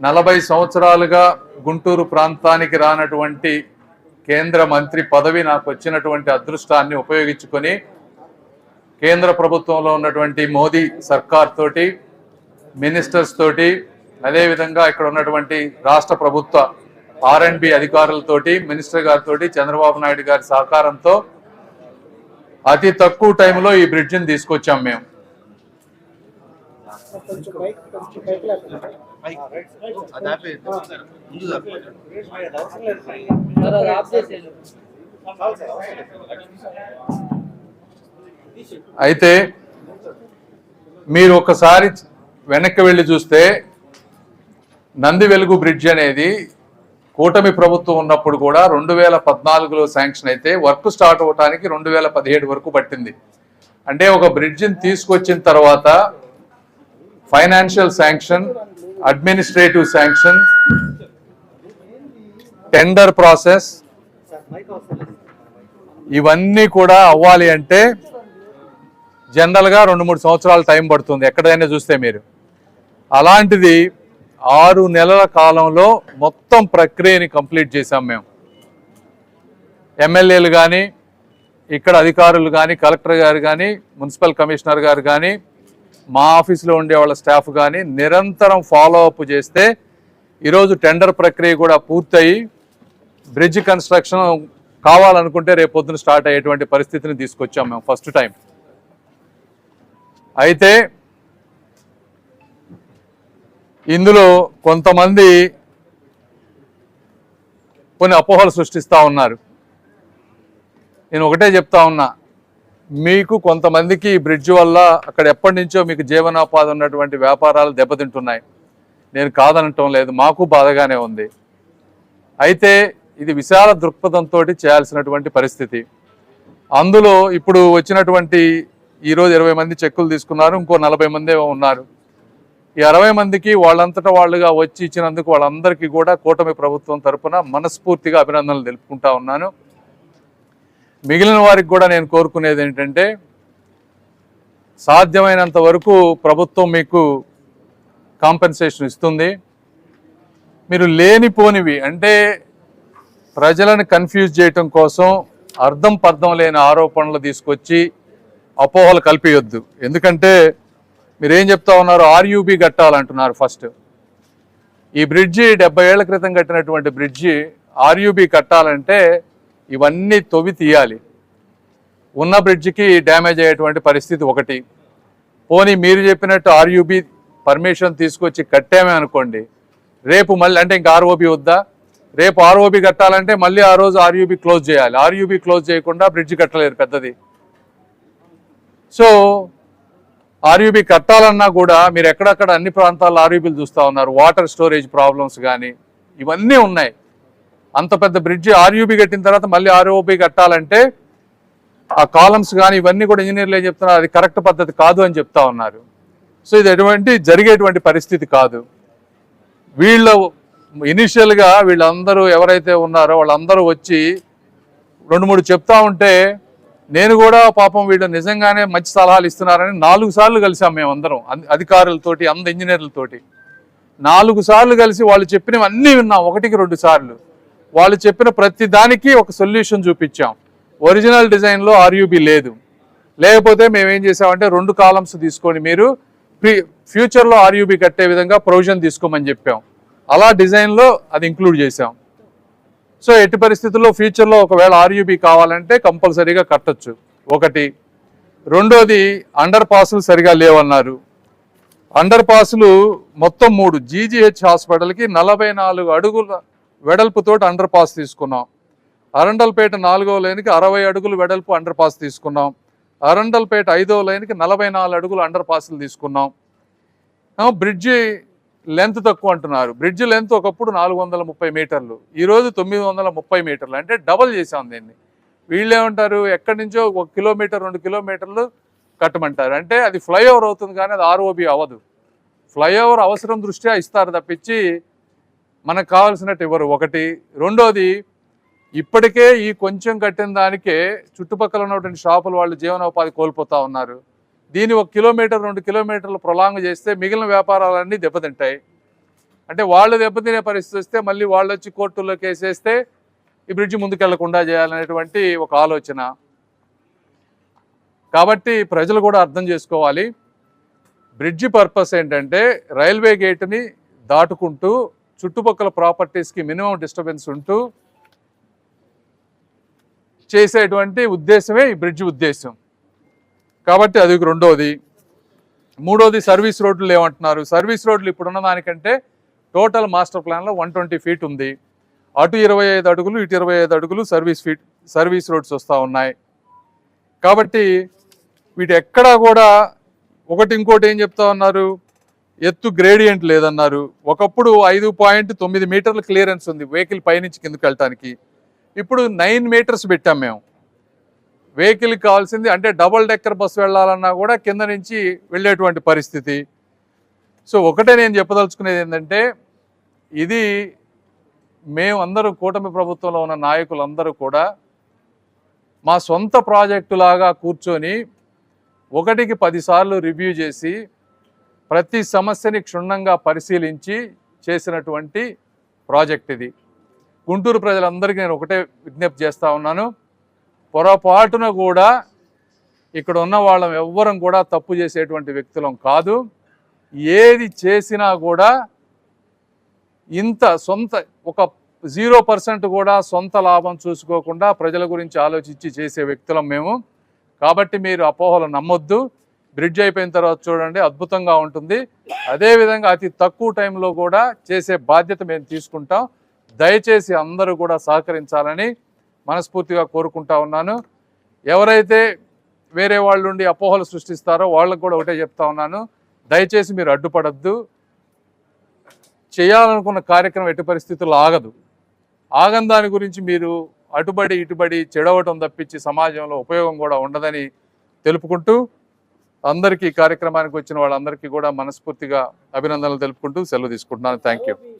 నలభై సంవత్సరాలుగా గుంటూరు ప్రాంతానికి రానటువంటి కేంద్ర మంత్రి పదవి నాకు వచ్చినటువంటి అదృష్టాన్ని ఉపయోగించుకొని కేంద్ర ప్రభుత్వంలో ఉన్నటువంటి మోదీ సర్కార్ తోటి మినిస్టర్స్ తోటి అదేవిధంగా ఇక్కడ ఉన్నటువంటి రాష్ట్ర ప్రభుత్వ ఆర్ అండ్ బి అధికారులతోటి మినిస్టర్ గారితో చంద్రబాబు నాయుడు గారి సహకారంతో అతి తక్కువ టైంలో ఈ బ్రిడ్జిని తీసుకొచ్చాం మేము. కొంచెం కొంచెం. అయితే మీరు ఒకసారి వెనక్కి వెళ్ళి చూస్తే నంది వెలుగు బ్రిడ్జ్ అనేది కూటమి ప్రభుత్వం ఉన్నప్పుడు కూడా రెండు వేల పద్నాలుగులో శాంక్షన్ అయితే వర్క్ స్టార్ట్ అవడానికి రెండు వేల పదిహేడు వరకు పట్టింది. అంటే ఒక బ్రిడ్జిని తీసుకొచ్చిన తర్వాత financial sanction administrative sanction tender process ఇవన్నీ కూడా అవ్వాలి అంటే జనరల్గా రెండు మూడు సంవత్సరాలు టైం పడుతుంది ఎక్కడైనా చూస్తే మీరు. అలాంటిది ఆరు నెలల కాలంలో మొత్తం ప్రక్రియని కంప్లీట్ చేశాం మేము. ఎమ్మెల్యేలు కానీ ఇక్కడ అధికారులు కానీ కలెక్టర్ గారు కానీ మున్సిపల్ కమిషనర్ గారు కానీ మా ఆఫీస్లో ఉండే వాళ్ళ స్టాఫ్ కానీ నిరంతరం ఫాలో అప్ చేస్తే ఈరోజు టెండర్ ప్రక్రియ కూడా పూర్తయి బ్రిడ్జ్ కన్స్ట్రక్షన్ కావాలనుకుంటే రేపు పొద్దున స్టార్ట్ అయ్యేటువంటి పరిస్థితిని తీసుకొచ్చాం మేము ఫస్ట్ టైం అయితే ఇందులో కొంతమంది కొన్ని అపోహలు సృష్టిస్తూ ఉన్నారు. నేను ఒకటే చెప్తా ఉన్నా. మీకు కొంతమందికి ఈ బ్రిడ్జ్ వల్ల అక్కడ ఎప్పటి నుంచో మీకు జీవనోపాధి ఉన్నటువంటి వ్యాపారాలు దెబ్బతింటున్నాయి. నేను కాదనటం లేదు మాకు బాధగానే ఉంది. అయితే ఇది విశాల దృక్పథంతో చేయాల్సినటువంటి పరిస్థితి. అందులో ఇప్పుడు వచ్చినటువంటి ఈరోజు ఇరవై మంది చెక్కులు తీసుకున్నారు ఇంకో నలభై మంది ఉన్నారు. ఈ అరవై మందికి వాళ్ళంతటా వాళ్ళుగా వచ్చి ఇచ్చినందుకు వాళ్ళందరికీ కూడా కూటమి ప్రభుత్వం తరఫున మనస్ఫూర్తిగా అభినందనలు తెలుపుకుంటా ఉన్నాను. మిగిలిన వారికి కూడా నేను కోరుకునేది ఏంటంటే సాధ్యమైనంత వరకు ప్రభుత్వం మీకు కాంపెన్సేషన్ ఇస్తుంది. మీరు లేనిపోనివి అంటే ప్రజలను కన్ఫ్యూజ్ చేయటం కోసం అర్థం పర్థం లేని ఆరోపణలు తీసుకొచ్చి అపోహలు కల్పించొద్దు ఎందుకంటే మీరేం చెప్తా ఉన్నారు? ఆర్యూబీ కట్టాలంటున్నారు ఫస్ట్. ఈ బ్రిడ్జి డెబ్బై ఏళ్ళ క్రితం కట్టినటువంటి బ్రిడ్జి ఆర్యూబీ కట్టాలంటే ఇవన్నీ తొవి తీయాలి. ఉన్న బ్రిడ్జికి డ్యామేజ్ అయ్యేటువంటి పరిస్థితి ఒకటి. పోనీ మీరు చెప్పినట్టు ఆర్యూబీ పర్మిషన్ తీసుకొచ్చి కట్టామే అనుకోండి. రేపు మళ్ళీ అంటే ఇంకా ఆర్ఓబి వద్దా? రేపు ఆర్ఓబి కట్టాలంటే మళ్ళీ ఆ రోజు ఆర్యూబీ క్లోజ్ చేయాలి. ఆర్యూబీ క్లోజ్ చేయకుండా బ్రిడ్జ్ కట్టలేరు పెద్దది. సో ఆర్యూబీ కట్టాలన్నా కూడా మీరు ఎక్కడక్కడ అన్ని ప్రాంతాల్లో ఆర్యూబీలు చూస్తూ ఉన్నారు. వాటర్ స్టోరేజ్ ప్రాబ్లమ్స్ కానీ ఇవన్నీ ఉన్నాయి. అంత పెద్ద బ్రిడ్జ్ ఆర్యూబీ కట్టిన తర్వాత మళ్ళీ ఆర్ఓబీ కట్టాలంటే ఆ కాలమ్స్ కానీ ఇవన్నీ కూడా ఇంజనీర్లు ఏం చెప్తున్నారు? అది కరెక్ట్ పద్ధతి కాదు అని చెప్తా ఉన్నారు. సో ఇది ఎటువంటి జరిగేటువంటి పరిస్థితి కాదు. వీళ్ళ ఇనిషియల్గా వీళ్ళందరూ ఎవరైతే ఉన్నారో వాళ్ళందరూ వచ్చి రెండు మూడు చెప్తా ఉంటే నేను కూడా పాపం వీళ్ళు నిజంగానే మంచి సలహాలు ఇస్తున్నారని నాలుగు సార్లు కలిసాం మేమందరం అన్- అధికారులతోటి అంద ఇంజనీర్లతోటి. నాలుగు సార్లు కలిసి వాళ్ళు చెప్పినవి అన్నీ విన్నాం ఒకటికి రెండు సార్లు. వాళ్ళు చెప్పిన ప్రతి దానికి ఒక సొల్యూషన్ చూపించాం. ఒరిజినల్ డిజైన్లో ఆర్యూబీ లేదు. లేకపోతే మేమేం చేసామంటే రెండు కాలమ్స్ తీసుకొని మీరు ప్రీ ఫ్యూచర్లో ఆర్యూబీ కట్టే విధంగా ప్రొవిజన్ తీసుకోమని చెప్పాం. అలా డిజైన్లో అది ఇంక్లూడ్ చేసాం సో ఎట్టి పరిస్థితుల్లో ఫ్యూచర్లో ఒకవేళ ఆర్యూబీ కావాలంటే కంపల్సరీగా కట్టొచ్చు. ఒకటి. రెండోది అండర్ పాసులు సరిగా లేవన్నారు. అండర్ పాసులు మొత్తం మూడు. జీజీహెచ్ హాస్పిటల్కి నలభై నాలుగు అడుగుల వెడల్పుతోటి అండర్ పాస్ తీసుకున్నాం. అరండల్పేట నాలుగో లైన్కి అరవై అడుగులు వెడల్పు అండర్ పాస్ తీసుకున్నాం. అరండల్పేట ఐదో లైన్కి నలభై నాలుగు అడుగులు అండర్ పాస్లు తీసుకున్నాం. బ్రిడ్జి లెంత్ తక్కువ అంటున్నారు. బ్రిడ్జ్ లెంత్ ఒకప్పుడు నాలుగు వందల ముప్పై మీటర్లు. ఈరోజు తొమ్మిది వందల ముప్పై మీటర్లు. అంటే డబల్ చేశాం దీన్ని. వీళ్ళేమంటారు ఎక్కడి నుంచో ఒక కిలోమీటర్ రెండు కిలోమీటర్లు కట్టమంటారు. అంటే అది ఫ్లైఓవర్ అవుతుంది కానీ అది ఆర్ఓబి అవ్వదు. ఫ్లైఓవర్ అవసరం దృష్ట్యా ఇస్తారు తప్పించి మనకు కావాల్సినట్టు ఇవ్వరు. ఒకటి. రెండోది ఇప్పటికే ఈ కొంచెం కట్టిన దానికే చుట్టుపక్కల ఉన్నటువంటి షాపులు వాళ్ళు జీవనోపాధి కోల్పోతూ ఉన్నారు. దీన్ని ఒక కిలోమీటర్ రెండు కిలోమీటర్లు ప్రొలాంగ్ చేస్తే మిగిలిన వ్యాపారాలన్నీ దెబ్బతింటాయి. అంటే వాళ్ళు దెబ్బతినే పరిస్థితి వస్తే మళ్ళీ వాళ్ళు వచ్చి కోర్టుల్లో కేసేస్తే ఈ బ్రిడ్జ్ ముందుకెళ్ళకుండా చేయాలనేటువంటి ఒక ఆలోచన. కాబట్టి ప్రజలు కూడా అర్థం చేసుకోవాలి. బ్రిడ్జి పర్పస్ ఏంటంటే రైల్వే గేట్ని దాటుకుంటూ చుట్టుపక్కల ప్రాపర్టీస్కి మినిమం డిస్టర్బెన్స్ ఉంటూ చేసేటువంటి ఉద్దేశమే ఈ బ్రిడ్జ్ ఉద్దేశం. కాబట్టి అది రెండోది. మూడోది సర్వీస్ రోడ్లు ఏమంటున్నారు? సర్వీస్ రోడ్లు ఇప్పుడున్న దానికంటే టోటల్ మాస్టర్ ప్లాన్లో వన్ ట్వంటీ ఫీట్ ఉంది. అటు ఇరవై ఐదు అడుగులు ఇటు ఇరవై ఐదు అడుగులు సర్వీస్ ఫీట్ సర్వీస్ రోడ్స్ వస్తూ ఉన్నాయి. కాబట్టి వీటి ఎక్కడా కూడా ఒకటి ఇంకోటి ఏం చెప్తా ఉన్నారు? ఎత్తు గ్రేడియంట్ లేదన్నారు. ఒకప్పుడు ఐదు పాయింట్ తొమ్మిది మీటర్ల క్లియరెన్స్ ఉంది వెహికల్ పైనుంచి కిందకి వెళ్ళటానికి. ఇప్పుడు నైన్ మీటర్స్ పెట్టాం మేము. వెహికల్ కావాల్సింది అంటే డబల్ డెక్కర్ బస్సు వెళ్ళాలన్నా కూడా కింద నుంచి వెళ్ళేటువంటి పరిస్థితి. సో ఒకటే నేను చెప్పదలుచుకునేది ఏంటంటే ఇది మేము అందరూ కూటమి ప్రభుత్వంలో ఉన్న నాయకులందరూ కూడా మా సొంత ప్రాజెక్టు లాగా కూర్చొని ఒకటికి పదిసార్లు రివ్యూ చేసి ప్రతి సమస్యని క్షుణ్ణంగా పరిశీలించి చేసినటువంటి ప్రాజెక్ట్ ఇది. గుంటూరు ప్రజలందరికీ నేను ఒకటే విజ్ఞప్తి చేస్తూ ఉన్నాను. పొరపాటున కూడా ఇక్కడ ఉన్న వాళ్ళం ఎవ్వరం కూడా తప్పు చేసేటువంటి వ్యక్తులం కాదు. ఏది చేసినా కూడా ఇంత సొంత ఒక జీరో పర్సెంట్ కూడా సొంత లాభం చూసుకోకుండా ప్రజల గురించి ఆలోచించి చేసే వ్యక్తులం మేము. కాబట్టి మీరు అపోహలు నమ్మొద్దు. బ్రిడ్జ్ అయిపోయిన తర్వాత చూడండి అద్భుతంగా ఉంటుంది. అదేవిధంగా అతి తక్కువ టైంలో కూడా చేసే బాధ్యత మేము తీసుకుంటాం. దయచేసి అందరూ కూడా సహకరించాలని మనస్ఫూర్తిగా కోరుకుంటా ఉన్నాను. ఎవరైతే వేరే వాళ్ళు ఉండి అపోహలు సృష్టిస్తారో వాళ్ళకు కూడా ఒకటే చెప్తా ఉన్నాను. దయచేసి మీరు అడ్డుపడద్దు. చేయాలనుకున్న కార్యక్రమం ఎట్టి పరిస్థితుల్లో ఆగదు. ఆగని దాని గురించి మీరు అటుబడి ఇటుబడి చెడవటం తప్పించి సమాజంలో ఉపయోగం కూడా ఉండదని తెలుపుకుంటూ అందరికీ కార్యక్రమానికి వచ్చిన వాళ్ళందరికీ కూడా మనస్ఫూర్తిగా అభినందనలు తెలుపుకుంటూ సెలవు తీసుకుంటున్నాను. Thank you